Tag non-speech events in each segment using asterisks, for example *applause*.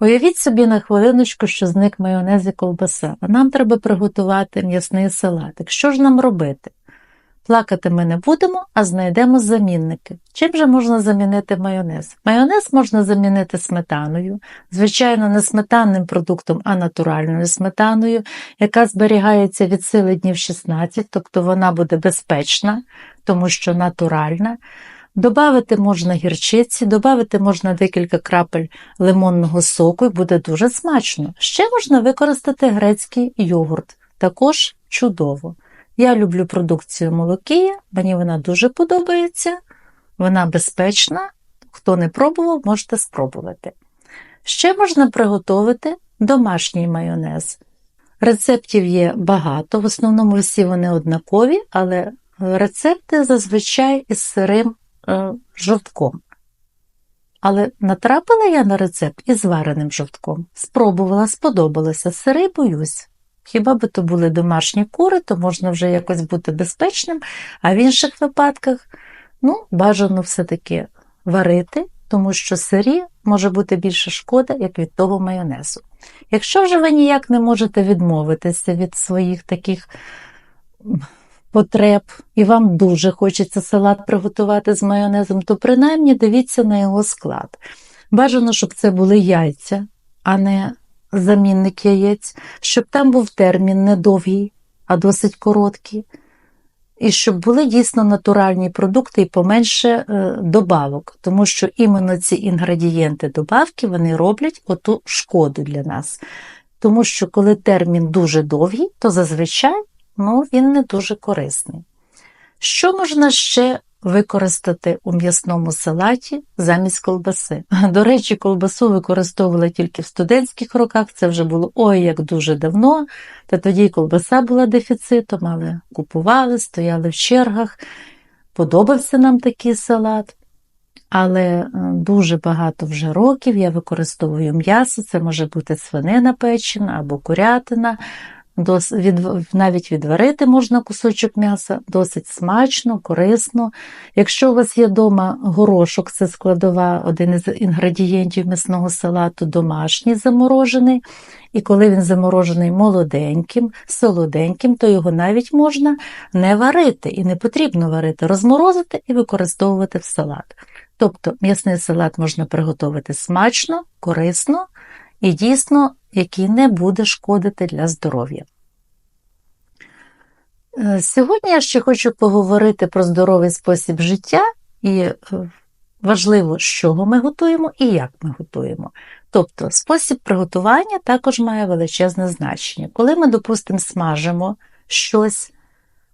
Уявіть собі на хвилиночку, що зник майонез і ковбаса, а нам треба приготувати м'ясний салатик. Що ж нам робити? Плакати ми не будемо, а знайдемо замінники. Чим же можна замінити майонез? Майонез можна замінити сметаною, звичайно, не сметанним продуктом, а натуральною сметаною, яка зберігається від сили днів 16, тобто вона буде безпечна, тому що натуральна. Добавити можна гірчиці, додати можна декілька крапель лимонного соку і буде дуже смачно. Ще можна використати грецький йогурт, також чудово. Я люблю продукцію молокія, мені вона дуже подобається, вона безпечна. Хто не пробував, можете спробувати. Ще можна приготувати домашній майонез. Рецептів є багато, в основному всі вони однакові, але рецепти зазвичай із сирим жовтком. Але натрапила я на рецепт із вареним жовтком. Спробувала, сподобалося, сири боюсь. Хіба би то були домашні кури, то можна вже якось бути безпечним, а в інших випадках ну, бажано все-таки варити, тому що сирі може бути більше шкода, як від того майонезу. Якщо вже ви ніяк не можете відмовитися від своїх таких потреб, і вам дуже хочеться салат приготувати з майонезом, то принаймні дивіться на його склад. Бажано, щоб це були яйця, а не замінник яєць, щоб там був термін не довгий, а досить короткий, і щоб були дійсно натуральні продукти і поменше е, добавок, тому що іменно ці інгредієнти добавки вони роблять оту шкоду для нас. Тому що коли термін дуже довгий, то зазвичай ну, він не дуже корисний. Що можна ще використати у м'ясному салаті замість колбаси? *laughs* До речі, колбасу використовували тільки в студентських роках, це вже було ой як дуже давно, та тоді колбаса була дефіцитом, але купували, стояли в чергах. Подобався нам такий салат. Але е, дуже багато вже років я використовую м'ясо, це може бути свинина печена або курятина, навіть відварити можна кусочок м'яса, досить смачно, корисно. Якщо у вас є вдома горошок, це складова, один із інгредієнтів м'ясного салату, домашній заморожений. І коли він заморожений молоденьким, солоденьким, то його навіть можна не варити і не потрібно варити, розморозити і використовувати в салат. Тобто м'ясний салат можна приготувати смачно, корисно і дійсно який не буде шкодити для здоров'я. Е, сьогодні я ще хочу поговорити про здоровий спосіб життя і е, важливо, з чого ми готуємо і як ми готуємо. Тобто, спосіб приготування також має величезне значення. Коли ми, допустимо, смажимо щось,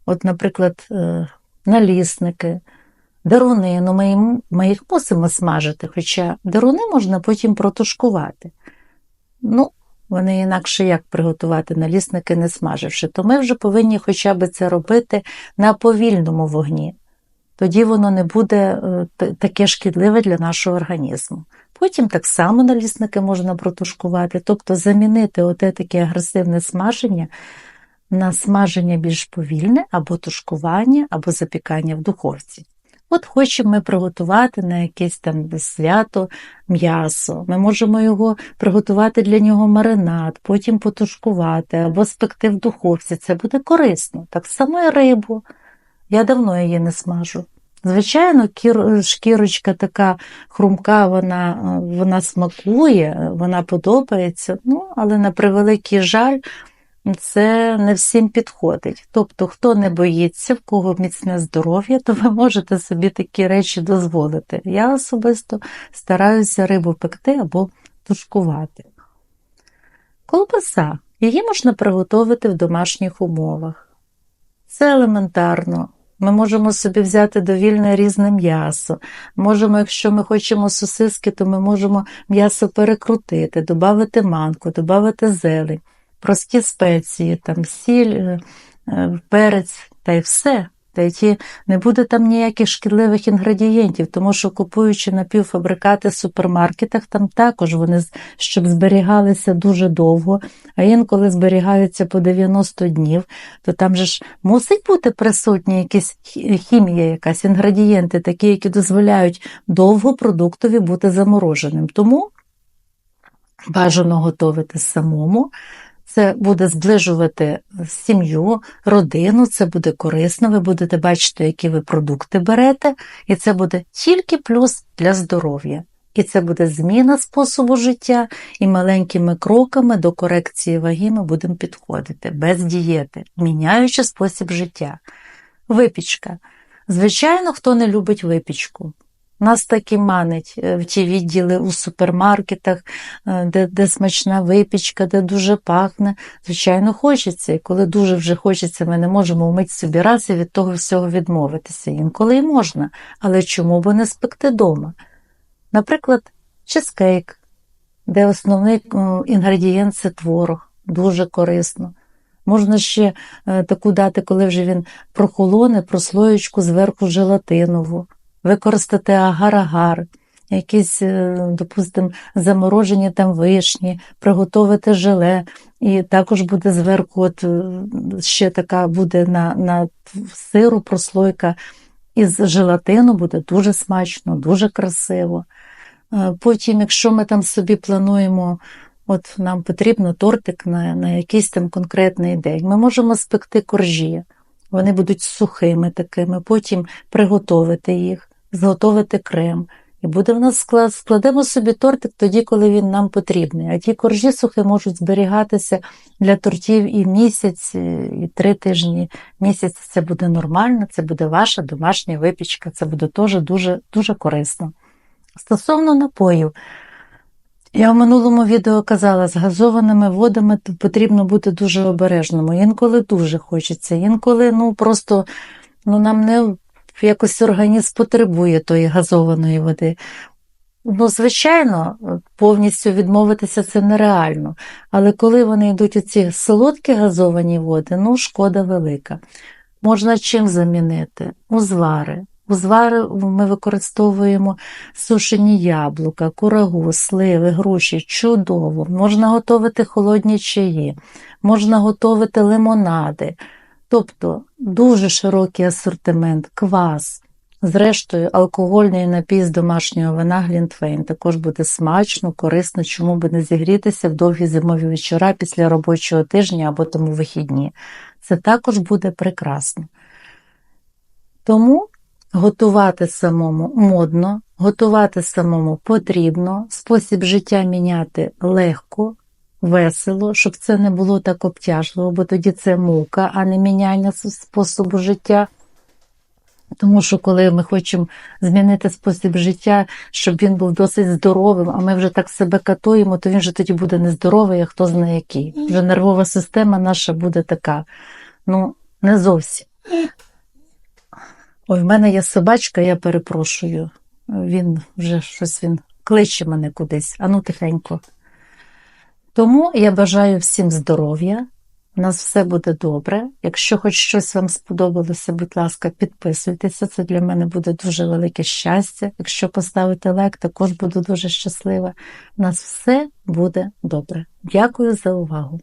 от, наприклад, е, налісники, даруни, ну ми, ми їх мусимо смажити, хоча даруни можна потім протушкувати. Ну, вони інакше як приготувати налісники, не смаживши, то ми вже повинні хоча б це робити на повільному вогні. Тоді воно не буде е, таке шкідливе для нашого організму. Потім так само налісники можна протушкувати, тобто замінити оте таке агресивне смаження на смаження більш повільне, або тушкування, або запікання в духовці. От хочемо ми приготувати на якесь там свято м'ясо. Ми можемо його приготувати для нього маринад, потім потушкувати або спекти в духовці. Це буде корисно. Так само і рибу. Я давно її не смажу. Звичайно, шкірочка така хрумка, вона вона смакує, вона подобається, ну, але на превеликий жаль, це не всім підходить. Тобто, хто не боїться, в кого міцне здоров'я, то ви можете собі такі речі дозволити. Я особисто стараюся рибу пекти або тушкувати. Колбаса. Її можна приготувати в домашніх умовах. Це елементарно. Ми можемо собі взяти довільне різне м'ясо. Можемо, якщо ми хочемо сосиски, то ми можемо м'ясо перекрутити, додати манку, додати зелень прості спеції, там сіль, е, е, перець та й все. Та й не буде там ніяких шкідливих інгредієнтів, тому що купуючи напівфабрикати в супермаркетах, там також вони щоб зберігалися дуже довго, а інколи зберігаються по 90 днів, то там же ж мусить бути присутня якась хімія, якась інгредієнти, такі, які дозволяють довго продуктові бути замороженим. Тому бажано готувати самому. Це буде зближувати сім'ю, родину, це буде корисно, ви будете бачити, які ви продукти берете, і це буде тільки плюс для здоров'я. І це буде зміна способу життя, і маленькими кроками до корекції ваги ми будемо підходити без дієти, міняючи спосіб життя. Випічка. Звичайно, хто не любить випічку. Нас так і манить е, в ті відділи у супермаркетах, е, де, де смачна випічка, де дуже пахне. Звичайно, хочеться. І коли дуже вже хочеться, ми не можемо вмити собі раз і від того всього відмовитися. Інколи і можна, але чому би не спекти вдома? Наприклад, чизкейк, де основний інгредієнт це творог, дуже корисно. Можна ще е, таку дати, коли вже він прохолоне, прослоєчку зверху желатинову, використати агар-агар, якісь, е, допустимо, заморожені там вишні, приготувати желе, і також буде зверху, от е, ще така буде на, на сиру прослойка із желатину, буде дуже смачно, дуже красиво. Е, Потім, якщо ми там собі плануємо, от нам потрібно тортик на, на якийсь там конкретний день, ми можемо спекти коржі. Вони будуть сухими такими, потім приготувати їх, зготовити крем. І буде в нас склад, складемо собі тортик тоді, коли він нам потрібний. А ті коржі сухі можуть зберігатися для тортів і місяць, і три тижні. Місяць це буде нормально, це буде ваша домашня випічка, це буде теж дуже, дуже корисно. Стосовно напоїв, я в минулому відео казала, з газованими водами потрібно бути дуже обережним. Інколи дуже хочеться, інколи ну просто ну, нам не якось організм потребує тої газованої води. Ну, звичайно, повністю відмовитися це нереально. Але коли вони йдуть у ці солодкі газовані води, ну, шкода велика. Можна чим замінити? Узвари. Узвари ми використовуємо сушені яблука, курагу, сливи, груші. Чудово. Можна готувати холодні чаї, можна готувати лимонади. Тобто дуже широкий асортимент, квас. Зрештою, алкогольний напій з домашнього вина Глінтвейн також буде смачно, корисно, чому би не зігрітися в довгі зимові вечора після робочого тижня або тому вихідні. Це також буде прекрасно. Тому готувати самому модно, готувати самому потрібно, спосіб життя міняти легко, весело, щоб це не було так обтяжливо, бо тоді це мука, а не міняння способу життя. Тому що коли ми хочемо змінити спосіб життя, щоб він був досить здоровим, а ми вже так себе катуємо, то він же тоді буде нездоровий, а хто знає який. Вже нервова система наша буде така. Ну, не зовсім. Ой, в мене є собачка, я перепрошую. Він вже щось він кличе мене кудись, ану тихенько. Тому я бажаю всім здоров'я, у нас все буде добре. Якщо хоч щось вам сподобалося, будь ласка, підписуйтеся, це для мене буде дуже велике щастя. Якщо поставите лайк, також буду дуже щаслива. У нас все буде добре. Дякую за увагу!